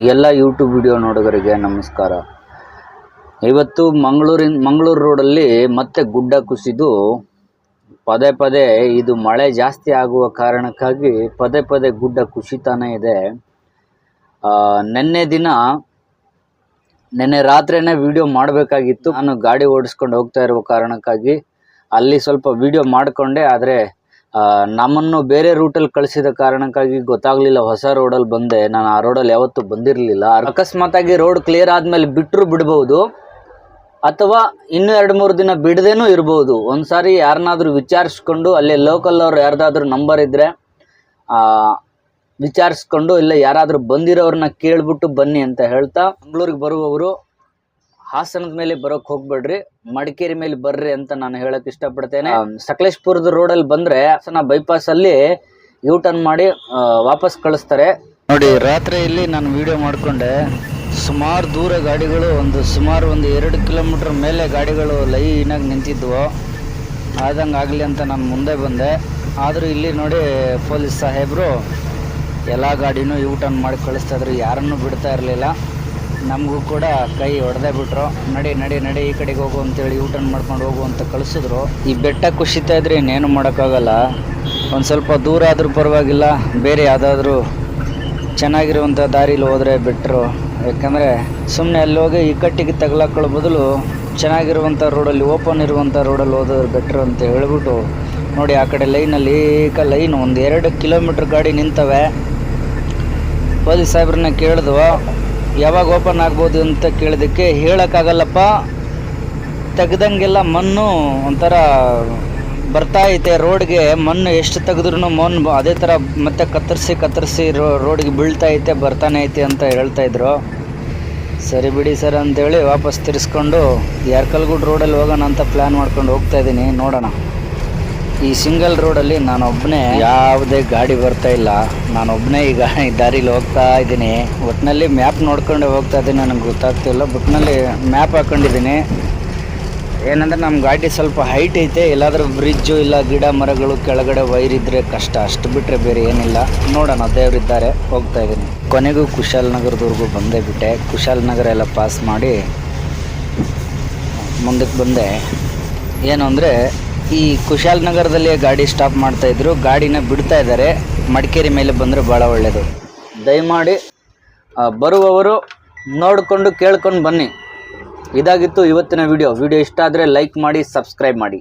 ಎಲ್ಲ YouTube video ನೋಡುಗರಿಗೆ ನಮಸ್ಕಾರ. ಇವತ್ತು ಮಂಗಳೂರಿನ, ಮಂಗಳೂರು ರೋಡಲ್ಲಿ ಮತ್ತೆ ಗುಡ್ಡ ಕುಸಿದು ಪದೇ ಪದೇ ಇದು ಮಳೆ ಜಾಸ್ತಿ ಆಗುವ ಕಾರಣಕ್ಕಾಗಿ ಪದೇ ಪದೇ ಗುಡ್ಡ ಕುಸಿತಾನೇ ಇದೆ. ನಿನ್ನೆ ದಿನ, ನೆನ್ನೆ ರಾತ್ರಿನೇ ವಿಡಿಯೋ ಮಾಡಬೇಕಾಗಿತ್ತು. ನಾನು ಗಾಡಿ ಓಡಿಸ್ಕೊಂಡು ಹೋಗ್ತಾ ಇರುವ ಕಾರಣಕ್ಕಾಗಿ ಅಲ್ಲಿ ಸ್ವಲ್ಪ ವಿಡಿಯೋ ಮಾಡಿಕೊಂಡೆ, ಆದರೆ ನಮ್ಮನ್ನು ಬೇರೆ ರೂಟಲ್ಲಿ ಕಳಿಸಿದ ಕಾರಣಕ್ಕಾಗಿ ಗೊತ್ತಾಗಲಿಲ್ಲ, ಹೊಸ ರೋಡಲ್ಲಿ ಬಂದೆ. ನಾನು ಆ ರೋಡಲ್ಲಿ ಯಾವತ್ತೂ ಬಂದಿರಲಿಲ್ಲ. ಅಕಸ್ಮಾತಾಗಿ ರೋಡ್ ಕ್ಲಿಯರ್ ಆದಮೇಲೆ ಬಿಟ್ಟರು ಬಿಡ್ಬೋದು. ಅಥವಾ ಇನ್ನೂ ಎರಡು ಮೂರು ದಿನ ಬಿಡದೇನೂ ಇರ್ಬೋದು. ಒಂದ್ಸಾರಿ ಯಾರನ್ನಾದರೂ ವಿಚಾರಿಸ್ಕೊಂಡು, ಅಲ್ಲೇ ಲೋಕಲ್ ಅವ್ರು ಯಾರ್ದಾದ್ರೂ ನಂಬರ್ ಇದ್ದರೆ ವಿಚಾರಿಸ್ಕೊಂಡು, ಇಲ್ಲ ಯಾರಾದರೂ ಬಂದಿರೋರನ್ನ ಕೇಳಿಬಿಟ್ಟು ಬನ್ನಿ ಅಂತ ಹೇಳ್ತಾ, ಮಂಗಳೂರಿಗೆ ಬರುವವರು ಹಾಸನದ ಮೇಲೆ ಬರೋಕ್ ಹೋಗ್ಬೇಡ್ರಿ ಮಡಿಕೇರಿ ಮೇಲೆ ಬರ್ರಿ ಅಂತ ನಾನು ಹೇಳಕ್ ಇಷ್ಟಪಡ್ತೇನೆ. ಸಕಲೇಶ್ಪುರದ ಸಕಲೇಶ್ಪುರದ ರೋಡಲ್ಲಿ ಬಂದ್ರೆ ಹಾಸನ ಬೈಪಾಸ್ ಅಲ್ಲಿ ಯೂ ಟರ್ನ್ ಮಾಡಿ ವಾಪಸ್ ಕಳಿಸ್ತಾರೆ. ನೋಡಿ ರಾತ್ರಿ ಇಲ್ಲಿ ನಾನು ವಿಡಿಯೋ ಮಾಡ್ಕೊಂಡೆ ಸುಮಾರು ದೂರ ಗಾಡಿಗಳು ಒಂದು ಸುಮಾರು ಒಂದು ಎರಡು ಕಿಲೋಮೀಟರ್ ಮೇಲೆ ಗಾಡಿಗಳು ಲೈನಾಗಿ ನಿಂತಿದ್ವು. ಆದಂಗೆ ಆಗಲಿ ಅಂತ ನಾನು ಮುಂದೆ ಬಂದೆ. ಆದರೂ ಇಲ್ಲಿ ನೋಡಿ ಪೊಲೀಸ್ ಸಾಹೇಬರು ಎಲ್ಲ ಗಾಡಿನೂ ಯೂ ಟರ್ನ್ ಮಾಡಿ ಕಳಿಸ್ತಾ ಇದ್ರು. ಯಾರನ್ನೂ ಬಿಡ್ತಾ ಇರಲಿಲ್ಲ. ನಮಗೂ ಕೂಡ ಕೈ ಹೊಡೆದೇ ಬಿಟ್ರು. ನಡಿ ನಡಿ ನಡಿ ಈ ಕಡೆಗೆ ಹೋಗು ಅಂತೇಳಿ ಯೂ ಮಾಡ್ಕೊಂಡು ಹೋಗು ಅಂತ ಕಳಿಸಿದ್ರು. ಈ ಬೆಟ್ಟ ಕುಸಿತಾ ಇದ್ರೆ ಇನ್ನೇನು ಮಾಡೋಕ್ಕಾಗಲ್ಲ. ಒಂದು ಸ್ವಲ್ಪ ದೂರ ಆದರೂ ಪರವಾಗಿಲ್ಲ. ಬೇರೆ ಯಾವುದಾದ್ರೂ ಚೆನ್ನಾಗಿರುವಂಥ ದಾರಿಲಿ ಹೋದರೆ ಬಿಟ್ಟರು ಯಾಕಂದರೆ ಸುಮ್ಮನೆ ಅಲ್ಲಿ ಹೋಗಿ ಇಕ್ಕಟ್ಟಿಗೆ ತಗಲಾಕೊಳ್ಳೋ ಬದಲು ಚೆನ್ನಾಗಿರುವಂಥ ರೋಡಲ್ಲಿ ಓಪನ್ ಇರುವಂಥ ರೋಡಲ್ಲಿ ಹೋದ್ರೆ ಬೆಟ್ರು ಅಂತ ಹೇಳ್ಬಿಟ್ಟು ನೋಡಿ ಆ ಕಡೆ ಲೈನಲ್ಲಿ ಈಗ ಲೈನ್ ಒಂದು ಎರಡು ಕಿಲೋಮೀಟ್ರ್ ಗಾಡಿ ನಿಂತವೆ. ಪೊಲೀಸ್ ಸಾಹೇಬ್ರನ್ನ ಕೇಳಿದ್ವು ಯಾವಾಗ ಓಪನ್ ಆಗ್ಬೋದು ಅಂತ ಕೇಳಿದ್ದಕ್ಕೆ ಹೇಳೋಕ್ಕಾಗಲ್ಲಪ್ಪ. ತೆಗ್ದಂಗೆಲ್ಲ ಮಣ್ಣು ಒಂಥರ ಬರ್ತಾ ಐತೆ ರೋಡ್ಗೆ, ಮಣ್ಣು ಎಷ್ಟು ತೆಗೆದ್ರೂ ಮಣ್ಣು ಅದೇ ಥರ ಮತ್ತೆ ಕತ್ತರಿಸಿ ಕತ್ತರಿಸಿ ರೋ, ರೋಡ್ಗೆ ಬೀಳ್ತಾ ಐತೆ, ಬರ್ತಾನೆ ಐತೆ ಅಂತ ಹೇಳ್ತಾ ಇದ್ರು. ಸರಿ ಬಿಡಿ ಸರ್ ಅಂತೇಳಿ ವಾಪಸ್ ತಿರ್ಸ್ಕೊಂಡು ಯಾರ್ಕಲ್ಗುಡ್ ರೋಡಲ್ಲಿ ಹೋಗೋಣ ಅಂತ ಪ್ಲ್ಯಾನ್ ಮಾಡ್ಕೊಂಡು ಹೋಗ್ತಾ ಇದ್ದೀನಿ, ನೋಡೋಣ. ಈ ಸಿಂಗಲ್ ರೋಡಲ್ಲಿ ನಾನೊಬ್ಬನೇ ಯಾವುದೇ ಗಾಡಿ ಬರ್ತಾ ಇಲ್ಲ. ನಾನೊಬ್ಬನೇ ಈಗ ಈ ದಾರಿಲಿ ಹೋಗ್ತಾ ಇದ್ದೀನಿ. ಒಟ್ಟಿನಲ್ಲಿ ಮ್ಯಾಪ್ ನೋಡ್ಕೊಂಡೆ ಹೋಗ್ತಾ ಇದ್ದೀನಿ. ನನಗೆ ಗೊತ್ತಾಗ್ತಿಲ್ಲ ಬುಟ್ನಲ್ಲಿ ಮ್ಯಾಪ್ ಹಾಕೊಂಡಿದ್ದೀನಿ. ಏನಂದ್ರೆ ನಮ್ಮ ಗಾಡಿ ಸ್ವಲ್ಪ ಹೈಟ್ ಐತೆ. ಎಲ್ಲಾದ್ರೂ ಬ್ರಿಡ್ಜು ಇಲ್ಲ ಗಿಡ ಮರಗಳು, ಕೆಳಗಡೆ ವೈರ್ ಇದ್ರೆ ಕಷ್ಟ. ಅಷ್ಟು ಬಿಟ್ಟರೆ ಬೇರೆ ಏನಿಲ್ಲ. ನೋಡೋಣ ದೇವರಿದ್ದಾರೆ ಹೋಗ್ತಾ ಇದ್ದೀನಿ. ಕೊನೆಗೂ ಕುಶಾಲನಗರದವರೆಗೂ ಬಂದೇ ಬಿಟ್ಟೆ. ಕುಶಾಲನಗರ ಎಲ್ಲ ಪಾಸ್ ಮಾಡಿ ಮುಂದಕ್ಕೆ ಬಂದೆ. ಏನು ಅಂದರೆ ಈ ಕುಶಾಲನಗರದಲ್ಲಿ ಗಾಡಿ ಸ್ಟಾಪ್ ಮಾಡ್ತಾ ಇದ್ರು. ಗಾಡಿನ ಬಿಡ್ತಾ ಇದ್ದಾರೆ. ಮಡಿಕೇರಿ ಮೇಲೆ ಬಂದರೆ ಭಾಳ ಒಳ್ಳೆಯದು ದಯಮಾಡಿ ಬರುವವರು ನೋಡಿಕೊಂಡು ಕೇಳ್ಕೊಂಡು ಬನ್ನಿ. ಇದಾಗಿತ್ತು ಇವತ್ತಿನ ವಿಡಿಯೋ ವಿಡಿಯೋ ಇಷ್ಟ ಆದರೆ ಲೈಕ್ ಮಾಡಿ ಸಬ್ಸ್ಕ್ರೈಬ್ ಮಾಡಿ.